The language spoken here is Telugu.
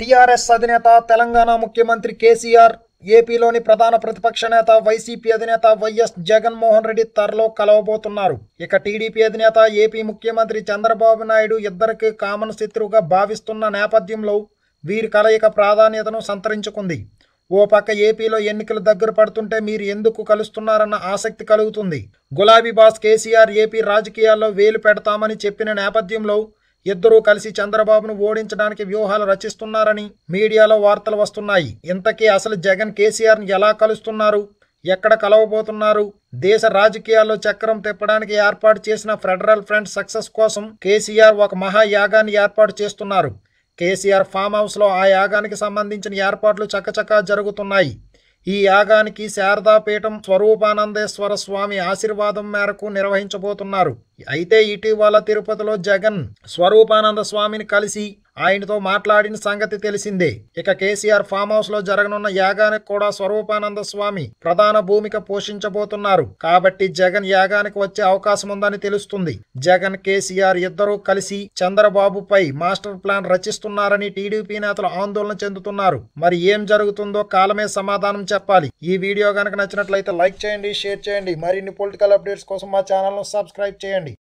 టీఆర్ఎస్ అధినేత తెలంగాణ ముఖ్యమంత్రి కేసీఆర్ ఏపీలోని ప్రధాన ప్రతిపక్ష నేత వైసీపీ అధినేత వైఎస్ జగన్మోహన్ రెడ్డి త్వరలో కలవబోతున్నారు. ఇక టీడీపీ అధినేత ఏపీ ముఖ్యమంత్రి చంద్రబాబు నాయుడు ఇద్దరికి కామన్ శత్రువుగా భావిస్తున్న నేపథ్యంలో వీరి కలయిక ప్రాధాన్యతను సంతరించుకుంది. ఓ పక్క ఏపీలో ఎన్నికలు దగ్గర పడుతుంటే మీరు ఎందుకు కలుస్తున్నారన్న ఆసక్తి కలుగుతుంది. గులాబీ బాస్ కేసీఆర్ ఏపీ రాజకీయాల్లో వేలు పెడతామని చెప్పిన నేపథ్యంలో ఇద్దరూ కలిసి చంద్రబాబును ఓడించడానికి వ్యూహాలు రచిస్తున్నారని మీడియాలో వార్తలు వస్తున్నాయి. ఇంతకీ అసలు జగన్ కేసీఆర్ని ఎలా కలుస్తున్నారు? ఎక్కడ కలవబోతున్నారు? దేశ రాజకీయాల్లో చక్రం తిప్పడానికి ఏర్పాటు చేసిన ఫెడరల్ ఫ్రంట్ సక్సెస్ కోసం కేసీఆర్ ఒక మహాయాగాన్ని ఏర్పాటు చేస్తున్నారు. కేసీఆర్ ఫామ్ హౌస్లో ఆ యాగానికి సంబంధించిన ఏర్పాట్లు చకచకా జరుగుతున్నాయి. ఈ యాగానికి శారదాపీఠం స్వరూపానందేశ్వర స్వామి ఆశీర్వాదం మేరకు నిర్వహించబోతున్నారు. అయితే ఇటీవల తిరుపతిలో జగన్ స్వరూపానంద స్వామిని కలిసి ఆయనతో మాట్లాడిన సంగతి తెలిసిందే. ఇక కేసీఆర్ ఫామ్ హౌస్లో జరగనున్న యాగానికి కూడా స్వరూపానంద స్వామి ప్రధాన భూమిక పోషించబోతున్నారు. కాబట్టి జగన్ యాగానికి వచ్చే అవకాశం ఉందని తెలుస్తుంది. జగన్ కేసీఆర్ ఇద్దరూ కలిసి చంద్రబాబుపై మాస్టర్ ప్లాన్ రచిస్తున్నారని టీడీపీ నేతలు ఆందోళన చెందుతున్నారు. మరి ఏం జరుగుతుందో కాలమే సమాధానం చెప్పాలి. ఈ వీడియో కనుక నచ్చినట్లయితే లైక్ చేయండి షేర్ చేయండి. మరిన్ని పొలిటికల్ అప్డేట్స్ కోసం మా ఛానల్ను సబ్స్క్రైబ్ చేయండి.